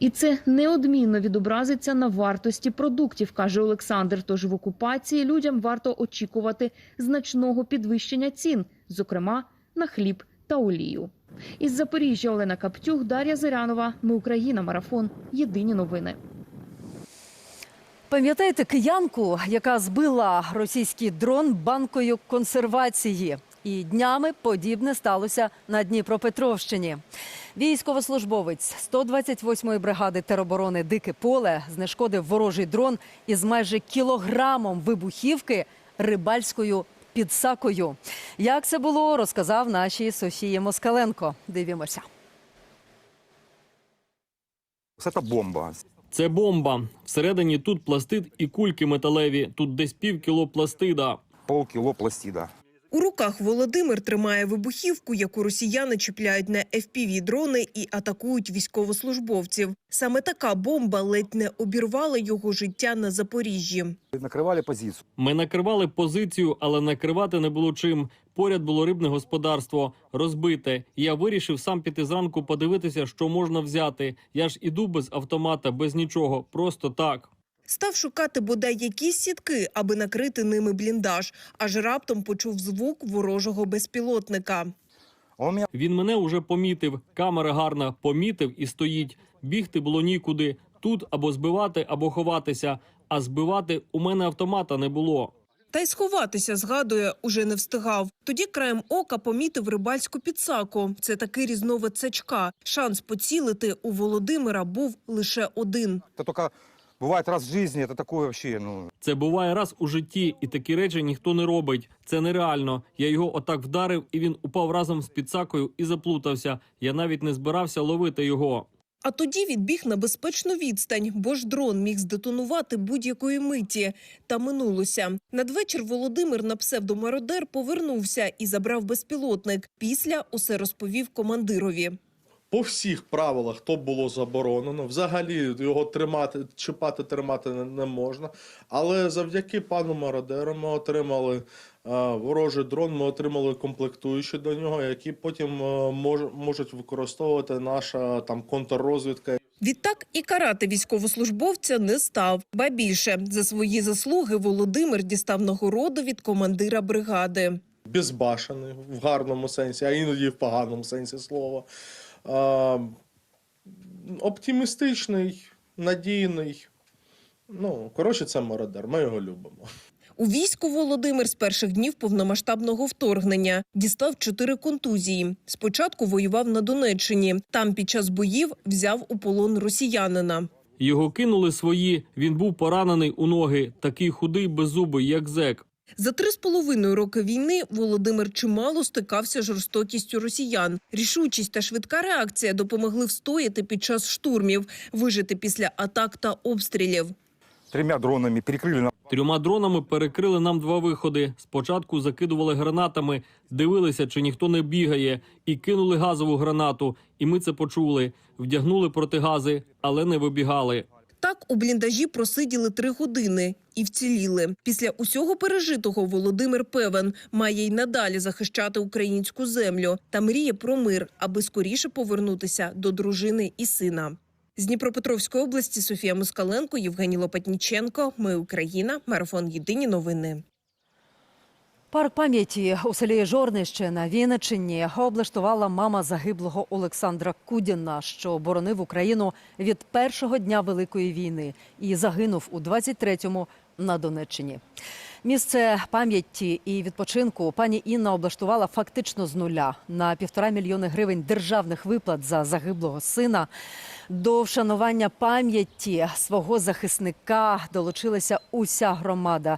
І це неодмінно відобразиться на вартості продуктів, каже Олександр. Тож в окупації людям варто очікувати значного підвищення цін, зокрема на хліб та олію. Із Запоріжжя Олена Каптюх, Дар'я Зарянова. Ми Україна. Марафон. Єдині новини. Пам'ятаєте киянку, яка збила російський дрон банкою консервації? І днями подібне сталося на Дніпропетровщині. Військовослужбовець 128-ї бригади тероборони Дике поле знешкодив ворожий дрон із майже кілограмом вибухівки рибальською підсакою. Як це було, розказав нашій Софії Москаленко. Дивімося. Це бомба. Це бомба. Всередині тут пластид і кульки металеві. Тут десь пів кіло пластида. Полкіло пластида. У руках Володимир тримає вибухівку, яку росіяни чіпляють на FPV-дрони і атакують військовослужбовців. Саме така бомба ледь не обірвала його життя на Запоріжжі. Накривали позицію. Ми накривали позицію, але накривати не було чим. Поряд було рибне господарство, розбите. Я вирішив сам піти зранку подивитися, що можна взяти. Я ж іду без автомата, без нічого, просто так. Став шукати бодай якісь сітки, аби накрити ними бліндаж, аж раптом почув звук ворожого безпілотника. Він мене уже помітив. Камера гарна, помітив і стоїть. Бігти було нікуди. Тут або збивати, або ховатися. А збивати у мене автомата не було. Та й сховатися, згадує, уже не встигав. Тоді краєм ока помітив рибальську підсаку. Це такий різновид сачка. Шанс поцілити у Володимира був лише один. це тільки буває раз в житті, це таке вообще, ну, Це буває раз у житті, і такі речі ніхто не робить. Це нереально. Я його отак вдарив, і він упав разом з підсакою і заплутався. Я навіть не збирався ловити його. А тоді відбіг на безпечну відстань, бо ж дрон міг здетонувати будь-якої миті. Та минулося. Надвечір Володимир на псевдомародер повернувся і забрав безпілотник. Після усе розповів командирові. По всіх правилах то було заборонено. Взагалі його тримати, чіпати, тримати не, можна. Але завдяки пану мародеру ми отримали е, ворожий дрон, ми отримали комплектуючі до нього, які потім е, мож, можуть використовувати наша там контррозвідка Відтак і карати військовослужбовця не став. Ба більше за свої заслуги Володимир дістав нагороду від командира бригади. безбашений в гарному сенсі, а іноді в поганому сенсі слова. Е, оптимістичний, надійний. Ну, коротше, це мародер. Ми його любимо. У війську Володимир з перших днів повномасштабного вторгнення дістав чотири контузії. Спочатку воював на Донеччині. Там під час боїв взяв у полон росіянина. Його кинули свої. Він був поранений у ноги, такий худий, беззубий, як зек. За три з половиною роки війни Володимир чимало стикався з жорстокістю росіян. Рішучість та швидка реакція допомогли встояти під час штурмів, вижити після атак та обстрілів. трьома дронами перекрили нам. Трьома дронами перекрили нам два виходи. Спочатку закидували гранатами, дивилися, чи ніхто не бігає, і кинули газову гранату. І ми це почули. Вдягнули протигази, але не вибігали. Так у бліндажі просиділи три години і вціліли. Після усього пережитого Володимир певен має й надалі захищати українську землю та мріє про мир, аби скоріше повернутися до дружини і сина. З Дніпропетровської області Софія Москаленко, Євгеній Лопатніченко. Ми Україна. Марафон Єдині новини. Парк пам'яті у селі Жорнище на Вінниччині облаштувала мама загиблого Олександра Кудіна, що боронив Україну від першого дня Великої війни і загинув у 23-му на Донеччині. Місце пам'яті і відпочинку пані Інна облаштувала фактично з нуля на півтора мільйони гривень державних виплат за загиблого сина. До вшанування пам'яті свого захисника долучилася уся громада.